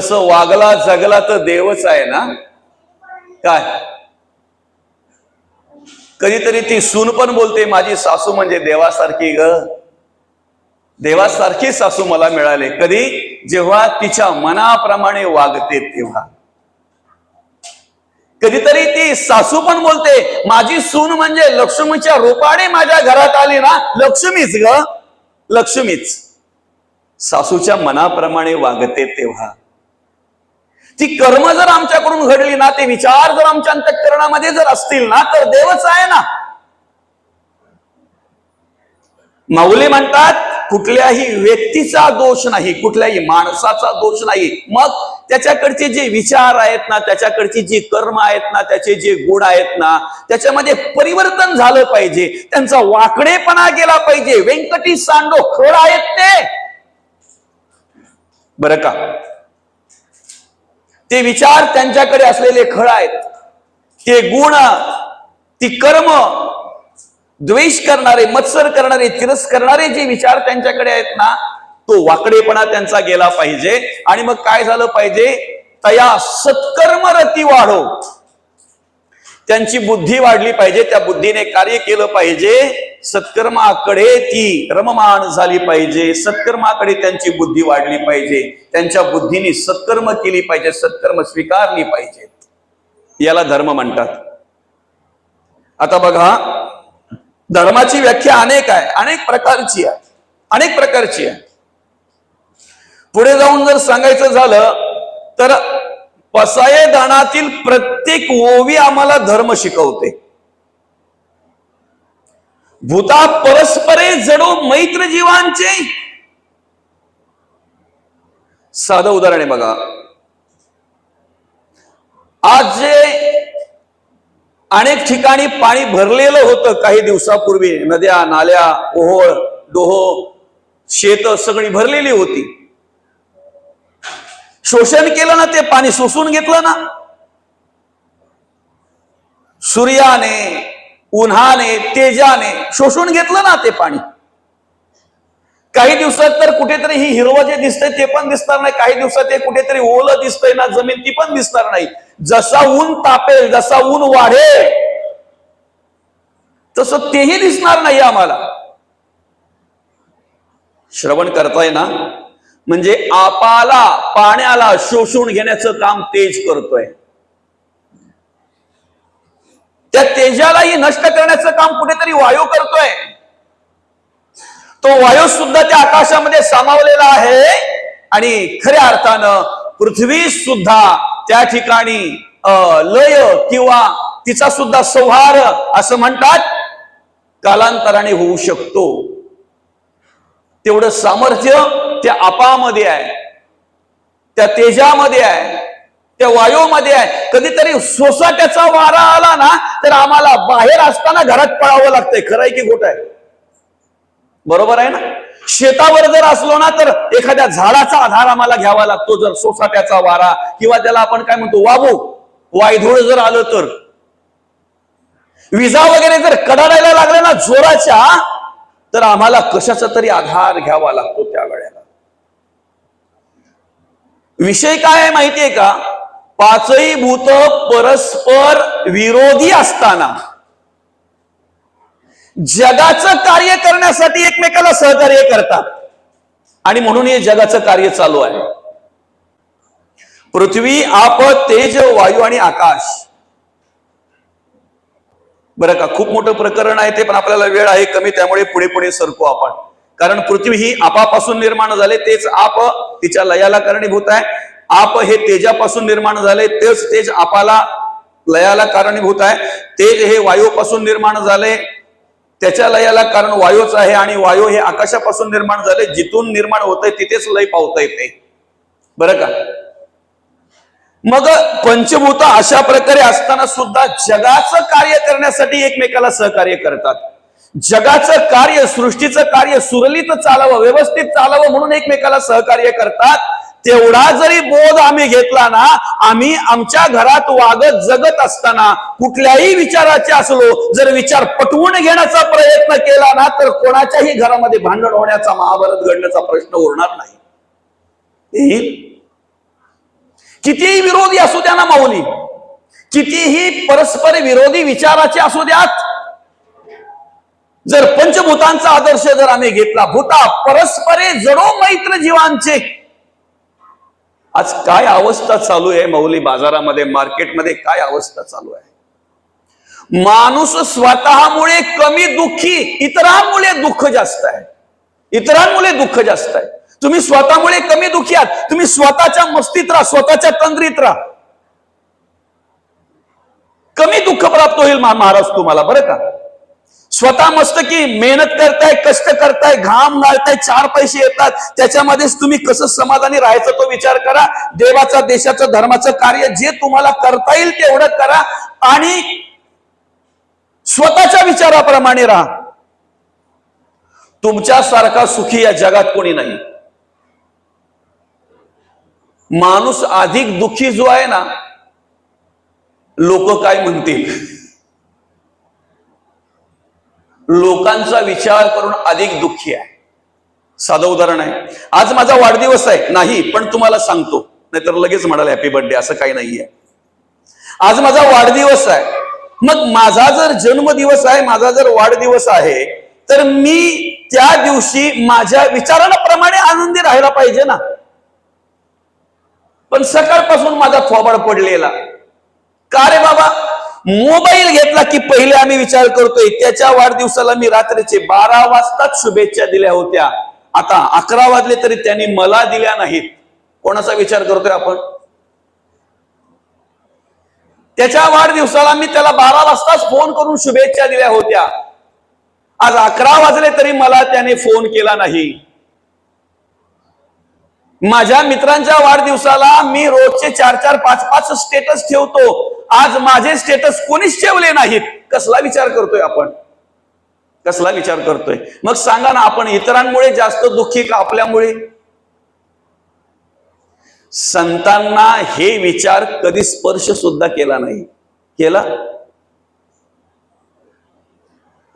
तसं वागला जगला तर देवच आहे ना? काय? कधीतरी ती सून पण बोलते माझी सासू म्हणजे देवासारखी ग. देवासारखी सासू मला मिळाले. कधी? जेव्हा तिच्या मनाप्रमाणे वागते तेव्हा. कधीतरी ती सासू पण बोलते माझी सून म्हणजे लक्ष्मीच्या रूपाने माझ्या घरात आली ना? लक्ष्मीच ग. लक्ष्मीच. सासूच्या मनाप्रमाणे वागते तेव्हा. ती कर्म जर आमच्याकडून घडली ना ते विचार जर आमच्या अंतकरणामध्ये जर असतील ना तर देवच आहे ना. माऊली म्हणतात कुठल्याही व्यक्तीचा दोष नाही कुठल्याही माणसाचा दोष नाही. मग त्याच्याकडचे जे विचार आहेत ना त्याच्याकडची जी कर्म आहेत ना त्याचे जे गुण आहेत ना त्याच्यामध्ये परिवर्तन झालं पाहिजे. त्यांचा वाकडेपणा गेला पाहिजे. व्यंकटी सांडो खड आहेत ते. बरं का? ते विचार त्यांच्याकडे असलेले खळ आहेत. ते गुण ती कर्म द्वेष करणारे मत्सर करणारे तिरस करणारे जे विचार त्यांच्याकडे आहेत ना तो वाकडेपणा त्यांचा गेला पाहिजे. आणि मग काय झालं पाहिजे? तया सत्कर्म रती वाढो. त्यांची बुद्धी वाढली पाहिजे त्या बुद्धीने कार्य केलं पाहिजे. सत्कर्माकडे ती रममान झाली पाहिजे. सत्कर्माकडे त्यांची बुद्धी वाढली पाहिजे. त्यांच्या बुद्धीने सत्कर्म केली पाहिजे सत्कर्म स्वीकारली पाहिजेत याला धर्म म्हणतात. आता बघा धर्माची व्याख्या अनेक आहे अनेक प्रकारची आहे अनेक प्रकारची आहे. पुढे जाऊन जर सांगायचं झालं तर पसाये दानातील प्रत्येक ओवी आम्हाला धर्म शिकवते. भूता परस्परे जडो मैत्र जीवांचे साधं उदाहरण आहे बघा. आज जे अनेक ठिकाणी पाणी भरलेलं होतं काही दिवसापूर्वी नद्या नाल्या ओहोळ डोह शेत सगळी भरलेली होती. शोषण केलं ना ते पाणी शोषून घेतलं ना. सूर्याने उन्हाने तेजाने शोषून घेतलं ना ते पाणी. काही दिवसात तर कुठेतरी ही हिरवं जे दिसतंय ते पण दिसणार नाही. काही दिवसात ते कुठेतरी ओलं दिसतंय ना जमीन ती पण दिसणार नाही. जसा ऊन तापेल जसा ऊन वाढेल तसं तेही दिसणार नाही आम्हाला. श्रवण करताय ना म्हणजे आपाला पाण्याला शोषून घेण्याचं काम तेज करतोय. त्या तेजालाही नष्ट करण्याचं काम कुठेतरी वायू करतोय. तो वायू सुद्धा त्या आकाशामध्ये सामावलेला आहे आणि खऱ्या अर्थानं पृथ्वी सुद्धा त्या ठिकाणी लय किंवा तिचा सुद्धा संहार असं म्हणतात. कालांतराने होऊ शकतो. तेवढं सामर्थ्य त्या अपामध्ये आहे त्या तेजामध्ये आहे त्या वायूमध्ये आहे. कधीतरी सोसाट्याचा वारा आला ना तर आम्हाला बाहेर असताना घरात पळावं लागतंय. खरं आहे की खोट आहे? बरोबर आहे ना? शेतावर जर असलो ना तर एखाद्या झाडाचा आधार आम्हाला घ्यावा लागतो. जर सोसाट्याचा वारा किंवा त्याला आपण काय म्हणतो वाबू वायधूळ जर आलं तर. विजा वगैरे जर कडाडायला लागल्या ना जोराच्या तर आम्हाला कशाचा तरी आधार घ्यावा लागतो त्या विषय काय आहे माहितीये का? पाचही भूत परस्पर विरोधी असताना जगाचं कार्य करण्यासाठी एकमेकाला सहकार्य करतात. आणि म्हणून हे जगाचं कार्य चालू आहे. पृथ्वी आप तेज वायू आणि आकाश. बरं का? खूप मोठं प्रकरण आहे ते पण आपल्याला वेळ आहे कमी त्यामुळे पुढे पुढे सरकू आपण. कारण पृथ्वी ही आपापासून निर्माण झाले तेच आप तिच्या लयाला कारणीभूत आहे. आप हे तेजापासून निर्माण झाले तेच तेज आपाला लयाला कारणीभूत आहे. तेज हे वायूपासून निर्माण झाले त्याच्या लयाला कारण वायूच आहे आणि वायू हे आकाशापासून निर्माण झाले जिथून निर्माण होत आहे तिथेच लय पावता येते बरं का? मग पंचभूत अशा प्रकारे असताना सुद्धा जगाचं कार्य करण्यासाठी एकमेकाला सहकार्य करतात. जगाचं कार्य सृष्टीचं कार्य सुरळीत चालावं व्यवस्थित चालावं म्हणून एकमेकाला सहकार्य करतात. तेवढा जरी बोध आम्ही घेतला ना आम्ही आमच्या घरात वागत जगत असताना कुठल्याही विचाराचे असलो जर विचार पटवून घेण्याचा प्रयत्न केला ना तर कोणाच्याही घरामध्ये भांडण होण्याचा महाभारत घडण्याचा प्रश्न उरणार नाही. कितीही विरोधी असू द्या ना माऊली. कितीही परस्पर विरोधी विचाराचे असू द्यात जर पंचभूतांचा आदर्श जर आम्ही घेतला भूता परस्परे जडो मैत्र जीवांचे. आज काय अवस्था चालू आहे मौली बाजारामध्ये मार्केटमध्ये काय अवस्था चालू आहे? माणूस स्वतःमुळे कमी दुःखी इतरांमुळे दुःख जास्त आहे. इतरांमुळे दुःख जास्त आहे. तुम्ही स्वतःमुळे कमी दुःखी आहात. तुम्ही स्वतःच्या मस्तीत राहा स्वतःच्या तंद्रीत राहा. कमी दुःख प्राप्त होईल महाराज तुम्हाला बरं का? स्वतः मस्त की मेहनत करताय कष्ट करताय घाम गाळताय चार पैसे येतात. त्याच्यामध्येच तुम्ही कसं समाधानी राहायचं तो विचार करा. देवाचा देशाचं धर्माचं कार्य जे तुम्हाला करता येईल तेवढं करा. आणि स्वतःच्या विचाराप्रमाणे राहा. तुमच्यासारखा सुखी या जगात कोणी नाही. माणूस अधिक दुःखी जो आहे ना लोक काय म्हणतील? लोकांचा विचार करून अधिक दुःखी आहे. साधं उदाहरण आहे. आज माझा वाढदिवस आहे. नाही पण तुम्हाला सांगतो. नाहीतर लगेच म्हणाल हॅपी बर्थडे असं काही नाहीये. आज माझा वाढदिवस आहे. मग माझा जर जन्मदिवस आहे माझा जर वाढदिवस आहे तर मी त्या दिवशी माझ्या विचारांप्रमाणे आनंदी राहायला पाहिजे ना. पण सकाळपासून माझा थोबड पडलेला. का रे बाबा? मोबाईल घेतला की पहिले आम्ही विचार करतोय. त्याच्या वाढदिवसाला मी रात्रीचे बारा वाजताच शुभेच्छा दिल्या होत्या. आता अकरा वाजले तरी त्यांनी मला दिल्या नाहीत. कोणाचा विचार करतोय आपण? त्याच्या वाढदिवसाला मी त्याला बारा वाजताच फोन करून शुभेच्छा दिल्या होत्या. आज अकरा वाजले तरी मला त्याने फोन केला नाही. माझ्या मित्रांच्या वाढदिवसाला मी रोजचे चार चार पाच पाच स्टेटस ठेवतो. आज माझे स्टेटस कोणीच ठेवले नाहीत. कसला विचार करतोय आपण? कसला विचार करतोय? मग सांगा ना आपण इतरांमुळे जास्त दुःखी का आपल्यामुळे? संतांना हे विचार कधी स्पर्श सुद्धा केला नाही. केला?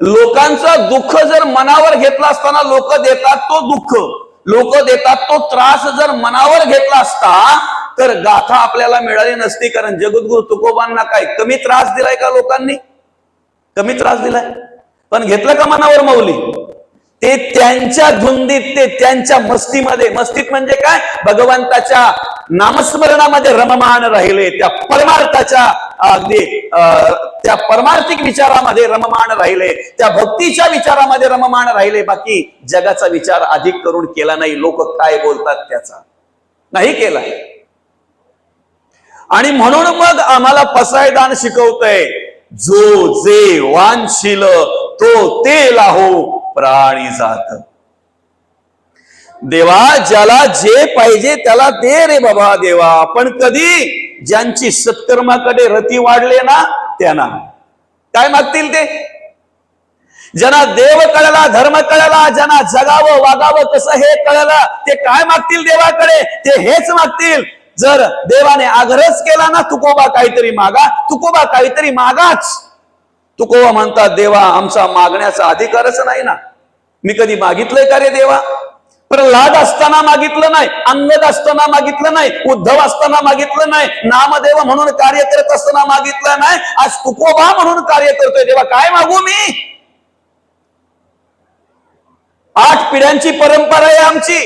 लोकांचं दुःख जर मनावर घेतला असताना लोक देतात तो दुःख. लोक देतात तो त्रास जर मनावर घेतला असता तर गाथा आपल्याला मिळाली नसती कारण जगद्गुरु तुकोबांना काय कमी त्रास दिलाय का लोकांनी? कमी त्रास दिलाय. पण घेतलं का मनावर मौली? ते त्यांच्या धुंदीत ते त्यांच्या मस्तीमध्ये मस्तीत म्हणजे काय? भगवंताच्या नामस्मरणामध्ये रममान राहिले त्या परमार्थाच्या अगदी अं, त्या परमार्थिक विचारामध्ये रममान राहिले त्या भक्तीच्या विचारामध्ये रममान राहिले. बाकी जगाचा विचार अधिक करून केला नाही. लोक काय बोलतात त्याचा? नाही केला. आणि म्हणून मग आम्हाला पसायदान शिकवतय जो जे वांशील तो ते लाहो. प्राणी जात. देवा ज्याला जे पाहिजे त्याला दे रे बाबा देवा. पण कधी ज्यांची सत्कर्माकडे रती वाढले ना त्यांना. काय मागतील ते? ज्यांना देव कळला धर्म कळला ज्यांना जगावं वागावं कसं हे कळलं ते काय मागतील देवाकडे? ते हेच मागतील. जर देवाने आग्रहच केला ना तुकोबा काहीतरी मागा तुकोबा काहीतरी मागाच. तुकोबा म्हणतात देवा आमचा मागण्याचा अधिकारच नाही ना. मी कधी मागितलंय का रे देवा? प्रल्हाद असताना मागितलं नाही अंगद असताना मागितलं नाही उद्धव असताना मागितलं नाही नामदेव म्हणून कार्य करत असताना मागितलं नाही आज तुकोबा म्हणून कार्य करतोय देवा काय मागू मी? आठ पिढ्यांची परंपरा आहे आमची.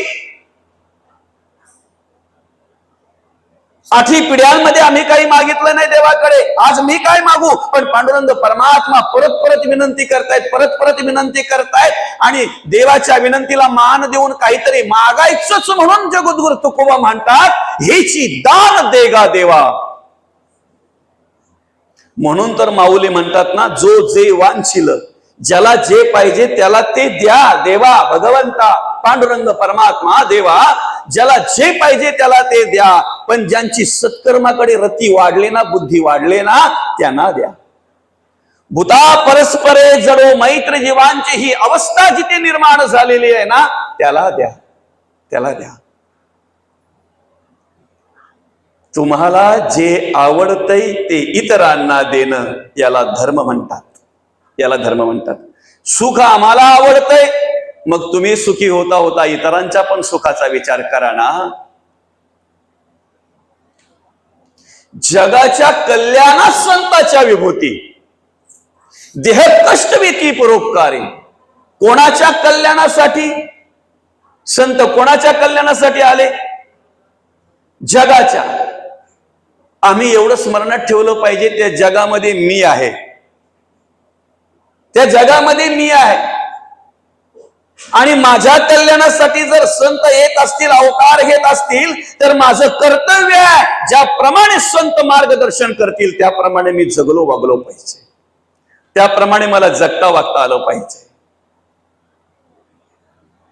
आठी पिढ्यांमध्ये आम्ही काही मागितलं नाही देवाकडे. आज मी काय मागू? पण पांडुरंग परमात्मा परत परत विनंती करतायत परत परत विनंती करतायत. आणि देवाच्या विनंतीला मान देऊन काहीतरी मागायचंच म्हणून जगद्गुरु तुकोबा म्हणतात हेची दान देगा देवा. म्हणून तर माऊली म्हणतात ना जो जे वांछिल ज्याला जे पाहिजे त्याला ते द्या देवा भगवंता पांडुरंग परमात्मा देवा ज्याला जे पाहिजे त्याला ते द्या. पण ज्यांची सत्कर्माकडे रती वाढले ना बुद्धी वाढले ना त्यांना द्या. भूता परस्परे जडो मैत्र जीवांची ही अवस्था जिथे निर्माण झालेली आहे ना त्याला द्या. त्याला द्या. तुम्हाला जे आवडतंय ते इतरांना देणं याला धर्म म्हणतात. याला धर्म म्हणतात. सुख आम्हाला आवडतंय मग तुम्ही सुखी होता होता इतरांच्या पण सुखाचा विचार करा ना. जगाच्या कल्याणात संताच्या विभूती. देह कष्ट भीती परोपकारी. कोणाच्या कल्याणासाठी? संत कोणाच्या कल्याणासाठी आले? जगाच्या. आम्ही एवढं स्मरणात ठेवलं पाहिजे त्या जगामध्ये मी आहे. त्या जगामध्ये मी आहे. आणि माझ्या कल्याणासाठी जर संत येत असतील अवतार घेत असतील तर माझं कर्तव्य आहे ज्याप्रमाणे संत मार्गदर्शन करतील त्याप्रमाणे मी जगलो वागलो पाहिजे. त्याप्रमाणे मला जगता वागता आलं पाहिजे.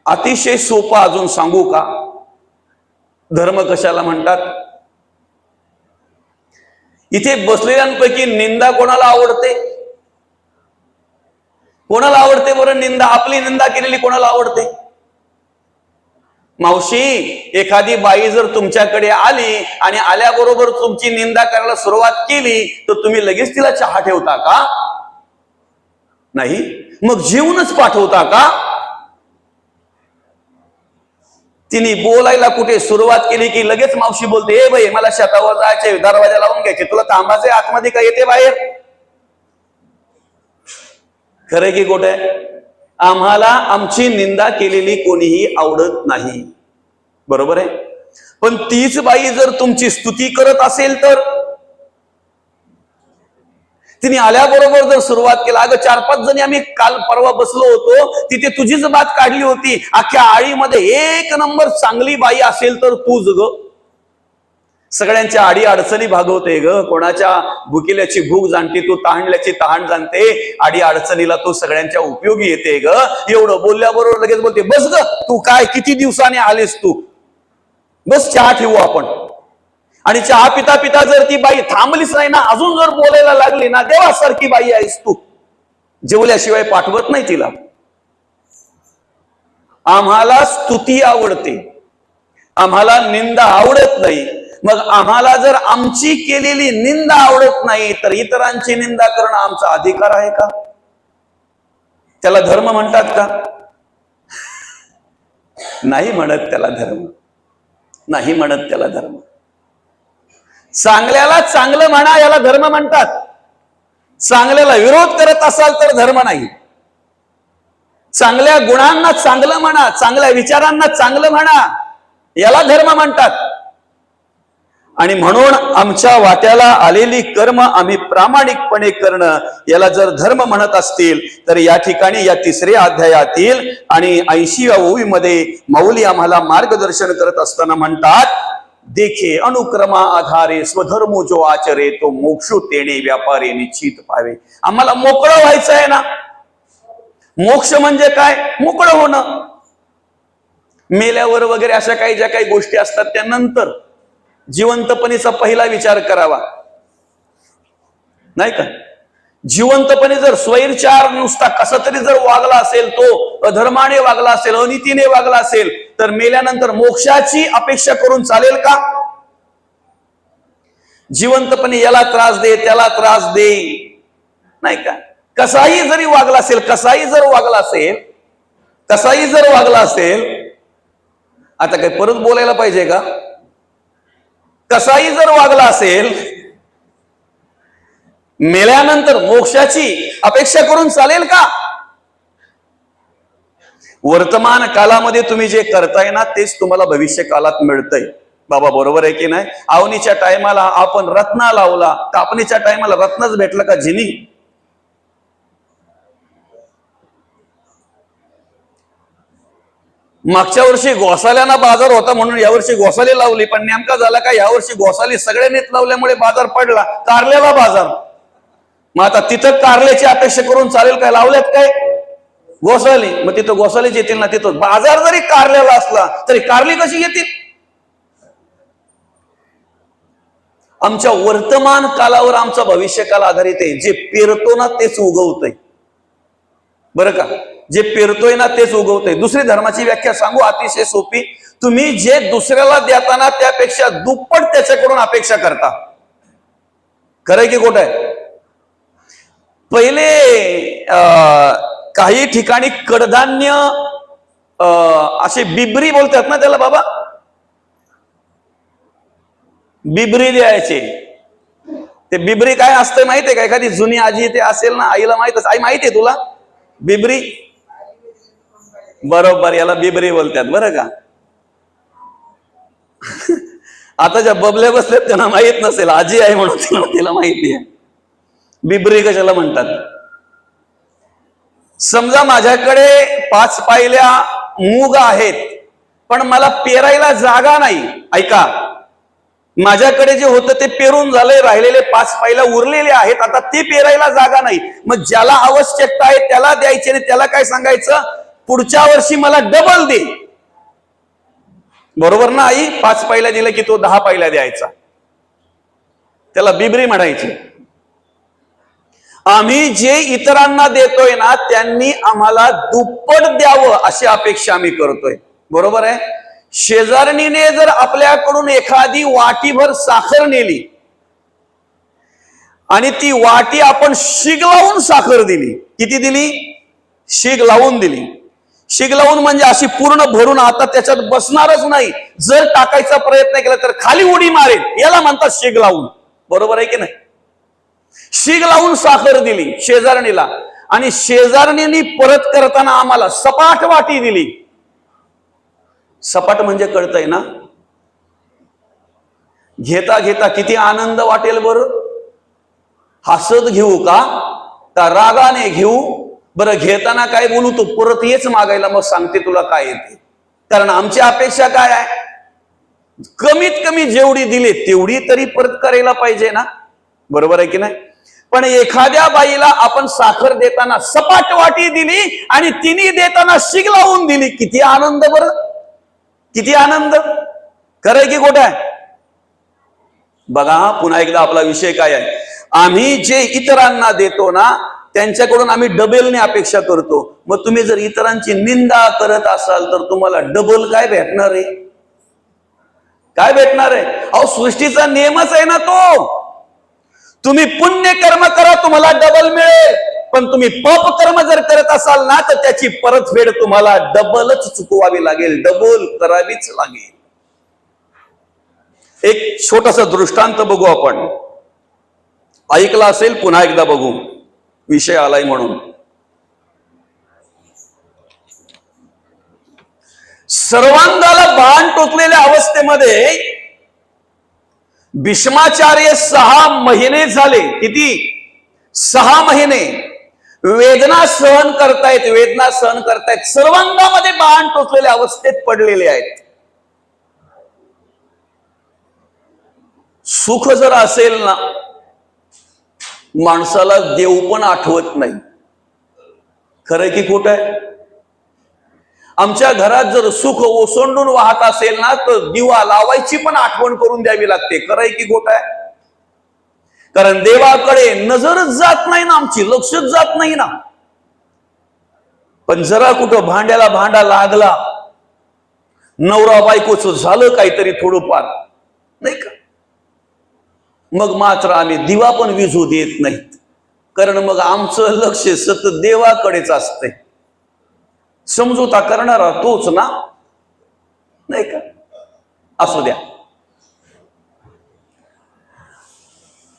अतिशय सोपा अजून सांगू का? धर्म कशाला म्हणतात? इथे बसलेल्यांपैकी निंदा कोणाला आवडते? कोणाला आवडते बरं निंदा? आपली निंदा केलेली कोणाला आवडते? मावशी एखादी बाई जर तुमच्याकडे आली आणि आल्याबरोबर तुमची निंदा करायला सुरुवात केली तर तुम्ही लगेच तिला चहा ठेवता का? नाही. मग जेवूनच पाठवता का? तिने बोलायला कुठे सुरुवात केली की लगेच मावशी बोलते ए बाई मला शेतावर जायचे दरवाजा लावून घ्यायचे तुला तांबाचे आतमध्ये का येते बाहेर? खरं की कुठे आम्हाला आमची निंदा केलेली कोणीही आवडत नाही. बरोबर आहे? पण तीच बाई जर तुमची स्तुती करत असेल तर? तिने आल्याबरोबर जर सुरुवात केला अगं चार पाच जणी आम्ही काल परवा बसलो होतो तिथे तुझीच बात काढली होती अख्ख्या आळीमध्ये एक नंबर चांगली बाई असेल तर तूच ग. सगळ्यांच्या आडी अडचणी भागवते ग. कोणाच्या भुकिल्याची भूक जाणते तू तहानल्याची तहान जाणते. आडी अडचणीला तू सगळ्यांच्या उपयोगी येते ग. एवढं बोलल्याबरोबर लगेच बोलते बस ग तू काय किती दिवसाने आलेस तू? बस चहा ठेवू आपण. आणि चहा पिता पिता जर ती बाई थांबलीच नाही ना अजून जर बोलायला लागली ना देवासारखी बाई आहेस तू. जेवल्याशिवाय पाठवत नाही तिला. आम्हाला स्तुती आवडते. आम्हाला निंदा आवडत नाही. मग आम्हाला जर आमची केलेली निंदा आवडत नाही तर इतरांची निंदा करणं आमचा अधिकार आहे का? त्याला धर्म म्हणतात का? नाही म्हणत त्याला धर्म. नाही म्हणत त्याला धर्म. चांगल्याला चांगलं म्हणा याला धर्म म्हणतात. चांगल्याला विरोध करत असाल तर धर्म नाही. चांगल्या गुणांना चांगलं म्हणा चांगल्या विचारांना चांगलं म्हणा याला धर्म म्हणतात. आणि म्हणून आमच्या वाट्याला आलेली कर्म आम्ही प्रामाणिकपणे करणं याला जर धर्म म्हणत असतील तर या ठिकाणी या तिसऱ्या अध्यायातील आणि ऐंशीव्या ओवीमध्ये मौली आम्हाला मार्गदर्शन करत असताना म्हणतात देखे अनुक्रमा आधारे स्वधर्म जो आचरे तो मोक्षू तेणे व्यापारी निश्चित पावे. आम्हाला मोकळं व्हायचं आहे ना? मोक्ष म्हणजे काय? मोकळं होणं. मेल्यावर वगैरे अशा काही ज्या काही गोष्टी असतात त्या नंतर जिवंतपणीचा पहिला विचार करावा. नाही का? जिवंतपणे जर स्वैरचार नुसता कसा तरी जर वागला असेल तो अधर्माने वागला असेल अनितीने वागला असेल तर मेल्यानंतर मोक्षाची अपेक्षा करून चालेल का? जिवंतपणे याला त्रास दे त्याला त्रास दे. नाही का? कसाही जरी वागला असेल कसाही जर वागला असेल कसाही जर वागला असेल आता काय परत बोलायला पाहिजे का? कसाही जर वागला असेल मेल्यानंतर मोक्षाची अपेक्षा करून चालेल का? वर्तमान कालामध्ये तुम्ही जे करताय ना तेच तुम्हाला भविष्य काळात मिळतंय. बाबा बरोबर आहे की नाही? आवनीच्या टायमाला आपण रत्ना लावला. कापणीच्या टायमाला रत्नच भेटलं का? जिनी? मागच्या वर्षी गोसाल्यांना बाजार होता म्हणून यावर्षी गोसाली लावली पण नेमका झाला का यावर्षी गोसाली सगळ्यांनीच लावल्यामुळे बाजार पडला. कारल्याला बाजार. मग आता तिथं कारल्याची अपेक्षा करून चालेल काय? लावल्यात काय? गोसाली. मग तिथं गोसालीच येतील ना तिथं. बाजार जरी कारल्याला असला तरी कारली कशी येतील? आमच्या वर्तमान कालावर आमचा भविष्य काल आधारित आहे. जे पेरतो ना तेच उगवतंय. बरं का? जे पेरतोय ना तेच उगवतोय. दुसरी धर्माची व्याख्या सांगू अतिशय सोपी. तुम्ही जे दुसऱ्याला देताना त्यापेक्षा दुप्पट त्याच्याकडून अपेक्षा करता. खरंय की खोट आहे पहिले अं, काही ठिकाणी कडधान्य अं, असे बिबरी बोलतात ना त्याला बाबा? बिबरी द्यायचे. ते बिबरी काय असतं माहितीये का? एखादी जुनी आजी ते असेल ना आईला माहीत आई माहितीये तुला? बिबरी. बरोबर याला बिबरी बोलतात बरं का? आता ज्या बबल्या बसल्यात त्यांना माहीत नसेल आजी आहे म्हणून तिला तिला माहिती आहे. बिबरी कशाला म्हणतात? समजा माझ्याकडे पाच पायल्या मूग आहेत पण मला पेरायला जागा नाही. ऐका माझ्याकडे जे होतं ते पेरून झालंय राहिलेले पाच पायला उरलेले आहेत आता ते पेरायला जागा नाही. मग ज्याला आवश्यकता आहे त्याला द्यायची आणि त्याला काय सांगायचं? पुढच्या वर्षी मला डबल दे. बरोबर ना आई? पाच पायला दिलं की तो दहा पायला द्यायचा. त्याला बिबरी म्हणायची. आम्ही जे इतरांना देतोय ना त्यांनी आम्हाला दुप्पट द्यावं अशी अपेक्षा आम्ही करतोय. बरोबर आहे? शेजारणीने जर आपल्याकडून एखादी वाटीभर साखर नेली आणि ती वाटी आपण शिग लावून साखर दिली किती दिली? शिग लावून दिली. शिगलावून म्हणजे अशी पूर्ण भरून आता त्याच्यात बसणारच नाही. जर टाकायचा प्रयत्न केला तर खाली उडी मारेल. याला म्हणतात शिग लावून बरोबर आहे की नाही? शिग लावून साखर दिली शेजारणीला. आणि शेजारणीने परत करताना आम्हाला सपाट वाटी दिली. सपाट म्हणजे कळतंय ना? घेता घेता किती आनंद वाटेल बरं? हसत घेऊ का? का रागाने घेऊ? बरं घेताना काय बोलू तू? परत येच मागायला मग सांगते तुला काय येते. कारण आमची अपेक्षा काय आहे? कमीत कमी जेवढी दिली तेवढी तरी परत करायला पाहिजे ना? बरोबर आहे की नाही? पण एखाद्या बाईला आपण साखर देताना सपाट वाटी दिली आणि तिने देताना शिग लावून दिली किती आनंद बर? किती आनंद? खरंय की खोट आहे? बघा पुन्हा एकदा आपला विषय काय आहे? आम्ही जे इतरांना देतो ना त्यांच्याकडून आम्ही डबलने अपेक्षा करतो. मग तुम्ही जर इतरांची निंदा करत असाल तर तुम्हाला डबल काय भेटणार आहे? काय भेटणार आहे? अहो सृष्टीचा नियमच आहे ना तो. तुम्ही पुण्य कर्म करा तुम्हाला डबल मिळेल. पण तुम्ही पाप कर्म जर करत असाल ना तर त्याची परतफेड तुम्हाला डबलच चुकवावी लागेल. डबल करावीच लागेल. एक छोटासा दृष्टांत बघू आपण. ऐकला असेल पुन्हा एकदा बघू. विषय आलाय म्हणून. सर्वांगाला बाण टोचलेल्या अवस्थेमध्ये भीष्माचार्य सहा महिने झाले. किती? सहा महिने. वेदना सहन करतायत वेदना सहन करतायत. सर्वांगामध्ये बाण टोचलेल्या अवस्थेत पडलेले आहेत. सुख जर असेल ना माणसाला देव पण आठवत नाही. खरं की खोट आहे? आमच्या घरात जर सुख ओसंडून वाहत असेल ना तर दिवा लावायची पण आठवण करून द्यावी लागते. खरंय की खोट आहे? कारण देवाकडे नजरच जात नाही ना आमची लक्षच जात नाही ना. पण जरा कुठं भांड्याला भांडा लागला नवरा बायकोच झालं काहीतरी थोडंफार नाही का? मग मात्र आम्ही दिवा पण विझू देत नाहीत. कारण मग आमचं लक्ष सतत देवाकडेच असतंय. समजूता करणारा तोच ना? नाही का? असू द्या.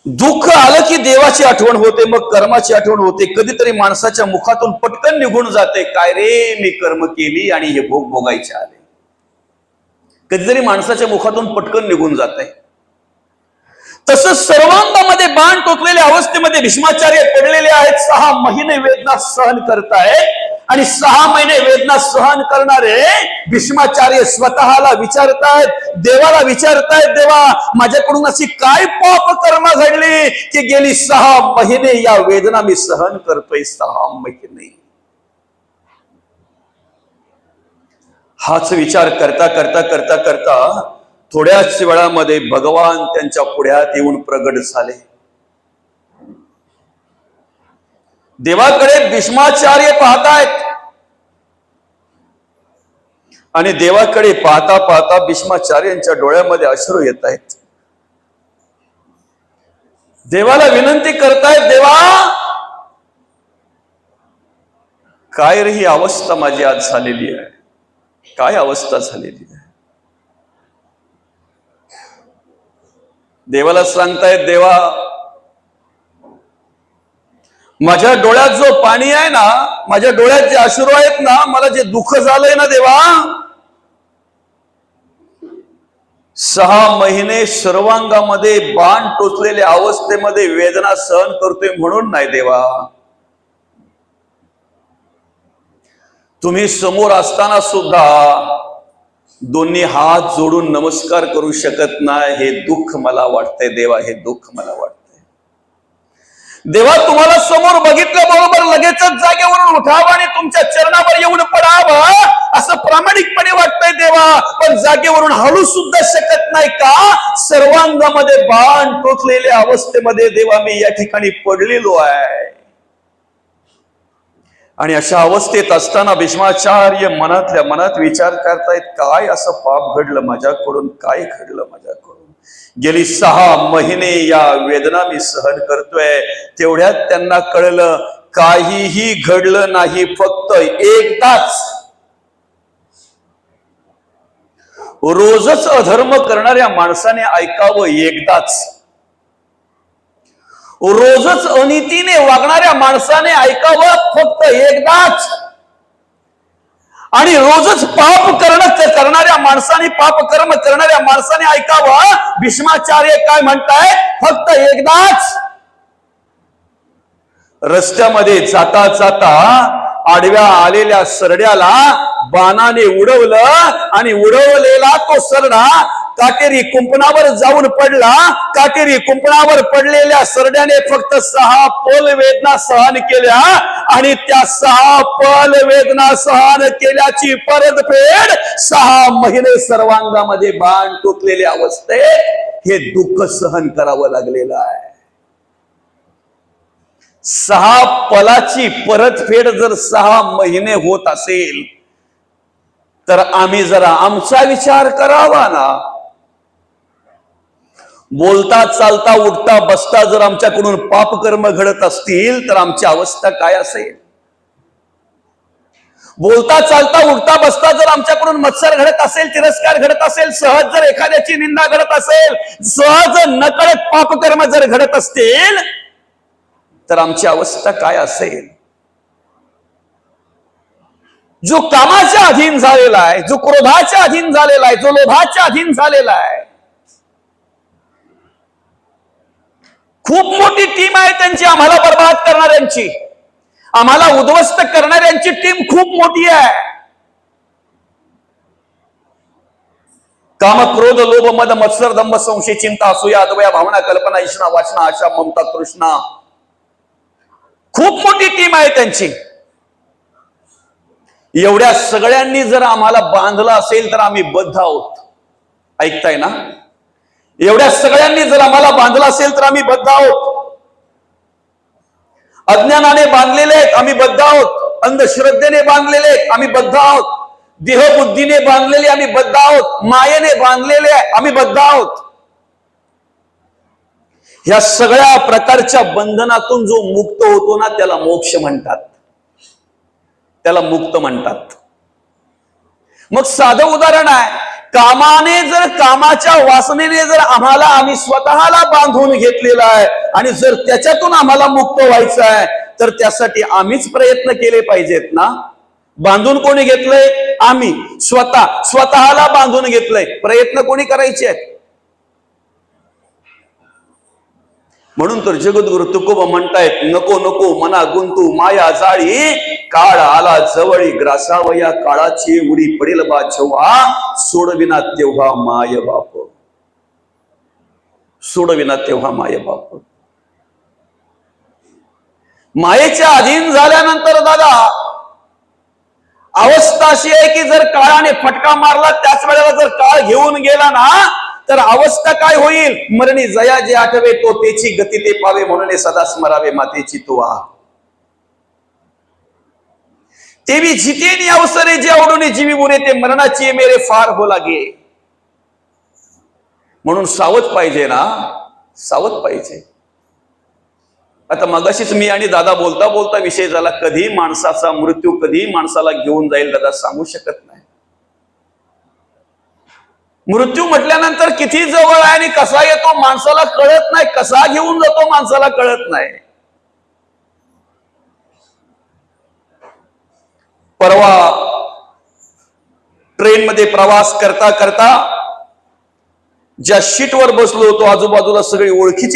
दुःख आलं की देवाची आठवण होते मग कर्माची आठवण होते. कधीतरी माणसाच्या मुखातून पटकन निघून जाते. काय रे मी कर्म केली आणि हे भोग भोगायचे आले. कधीतरी माणसाच्या मुखातून पटकन निघून जात. आहे तसंच सर्वांगामध्ये बाण टोचलेल्या अवस्थेमध्ये भीष्माचार्य पडलेले आहेत. सहा महिने वेदना सहन करतायत आणि सहा महिने वेदना सहन करणारे भीष्माचार्य स्वतःला विचारतायत देवाला विचारतायत देवा माझ्याकडून अशी काय पाप कर्म घडली की गेली सहा महिने या वेदना मी सहन करतोय सहा महिने? हाच विचार करता करता करता करता थोड्याच वेळामध्ये भगवान त्यांच्या पुढ्यात येऊन प्रगट झाले. देवाकडे भीष्माचार्य पाहतायत. आणि देवाकडे पाहता पाहता भीष्माचार्यांच्या डोळ्यामध्ये अश्रू येत आहेत. देवाला विनंती करतायत देवा काय रे ही अवस्था माझी आज झालेली आहे? काय अवस्था झालेली आहे? देवाला सांगतायत देवा माझ्या डोळ्यात जो पाणी आहे ना माझ्या डोळ्यात जे अश्रू आहेत ना मला जे दुःख झालंय ना देवा सहा महिने सर्वांगामध्ये बाण टोचलेल्या अवस्थेमध्ये वेदना सहन करतोय म्हणून नाही देवा. तुम्ही समोर असताना सुद्धा दोन्ही हात जोडून नमस्कार करू शकत नाही. हे दुःख मला वाटतंय देवा हे दुःख मला वाटतंय. देवा तुम्हाला समोर बघितल्याबरोबर लगेचच जागेवरून उठावं आणि तुमच्या चरणावर येऊन पडावं असं प्रामाणिकपणे वाटतंय देवा. पण जागेवरून हळू सुद्धा शकत नाही का? सर्वांगामध्ये बाण टोचलेल्या अवस्थेमध्ये देवा मी या ठिकाणी पडलेलो आहे. आणि अशा अवस्थेत असताना भीष्माचार्य मनातल्या मनात विचार करतायत काय असं पाप घडलं माझ्याकडून? काय घडलं माझ्याकडून? गेली सहा महिने या वेदना मी सहन करतोय. तेवढ्यात त्यांना कळलं काहीही घडलं नाही फक्त एकदाच. रोजच अधर्म करणाऱ्या माणसाने ऐकावं एकदाच. रोजच अनितीने वागणाऱ्या माणसाने ऐकावं फक्त एकदाच. आणि रोजच पाप करणं करणाऱ्या माणसाने पाप कर्म करणाऱ्या माणसाने ऐकावं. भीष्माचार्य काय म्हणताय फक्त एकदाच. रस्त्यामध्ये जाता जाता आडव्या आलेल्या सरड्याला बाणाने उडवलं आणि उडवलेला तो सरडा काटेरी कुंपणावर जाऊन पडला. काटेरी कुंपणावर पडलेल्या सरड्याने फक्त सहा पोल वेदना सहन केल्या आणि त्या सहा पल वेदना सहन केल्याची परतफेड सहा महिने सर्वांगामध्ये बाण टोचलेल्या अवस्थेत हे दुःख सहन करावं लागलेलं आहे. सहा पलाची परतफेड जर सहा महिने होत असेल तर आम्ही जरा आमचा विचार करावा ना. बोलता चालता उठता बसता जर आमच्याकडून पापकर्म घडत असतील तर आमची अवस्था काय असेल? बोलता चालता उठता बसता जर आमच्याकडून मत्सर घडत असेल तिरस्कार घडत असेल सहज जर एखाद्याची निंदा घडत असेल सहज नकळत पापकर्म जर घडत असतील तर आमची अवस्था काय असेल? जो कामाच्या अधीन झालेला आहे जो क्रोधाच्या अधीन झालेला आहे जो लोभाच्या अधीन झालेला आहे खूप मोठी टीम आहे त्यांची आम्हाला बर्बाद करणाऱ्यांची. आम्हाला उद्ध्वस्त करणाऱ्यांची टीम खूप मोठी आहे. काम क्रोध लोभ मद मत्सर दंभ संशय चिंता असूया अद्वया भावना कल्पना इष्णा वाचना आशा ममता कृष्णा. खूप मोठी टीम आहे त्यांची. एवढ्या सगळ्यांनी जर आम्हाला बांधलं असेल तर आम्ही बद्ध आहोत. ऐकताय ना? एवढ्या सगळ्यांनी जर आम्हाला बांधला असेल तर आम्ही बद्ध आहोत. अज्ञानाने बांधलेले आहेत आम्ही बद्ध आहोत. अंधश्रद्धेने बांधलेले आहेत आम्ही बद्ध आहोत. देहबुद्धीने बांधलेले आम्ही बद्ध आहोत. मायेने बांधलेले आहे आम्ही बद्ध आहोत. या सगळ्या प्रकारच्या बंधनातून जो मुक्त होतो ना त्याला मोक्ष म्हणतात. त्याला मुक्त म्हणतात. मग साधं उदाहरण आहे कामाने जर कामाच्या वासनेने जर आम्हाला आम्ही स्वतःला बांधून घेतलेला आहे आणि जर त्याच्यातून आम्हाला मुक्त व्हायचं आहे तर त्यासाठी आम्हीच प्रयत्न केले पाहिजेत ना? बांधून कोणी घेतलंय? आम्ही. स्वतः. स्वतःला बांधून घेतलंय. प्रयत्न कोणी करायचे आहेत? म्हणून तर जगद्गुरु तुकोबा म्हणतायत नको नको मना गुंतू माया जाळी काळ आला जवळी ग्रासावया काळाची उडी पडेल बा जेव्हा सोडविना तेव्हा माय बाप. सोडविना तेव्हा माय बाप. मायेच्या अधीन झाल्यानंतर दादा अवस्था अशी आहे की जर काळाने फटका मारला त्याच वेळेला जर काळ घेऊन गेला ना तर अवस्था काय होईल? मरणी जया जे आठवे तो तेची गती ते पावे म्हणून सदा स्मरावे मातेची तो आ तेवी जितेनी अवसरे जे आवडून जीवी बुरे ते मरणाची मेरे फार हो लागे. म्हणून सावध पाहिजे ना. सावध पाहिजे. आता मगाशीच मी आणि दादा बोलता बोलता विषय झाला कधी माणसाचा मृत्यू कधी माणसाला घेऊन जाईल दादा सांगू शकत नाही. मृत्यू म्हटल्यानंतर किती जवळ आहे आणि कसा येतो माणसाला कळत नाही. कसा घेऊन जातो माणसाला कळत नाही. परवा ट्रेनमध्ये प्रवास करता करता ज्या शीटवर बसलो होतो आजूबाजूला सगळी ओळखीची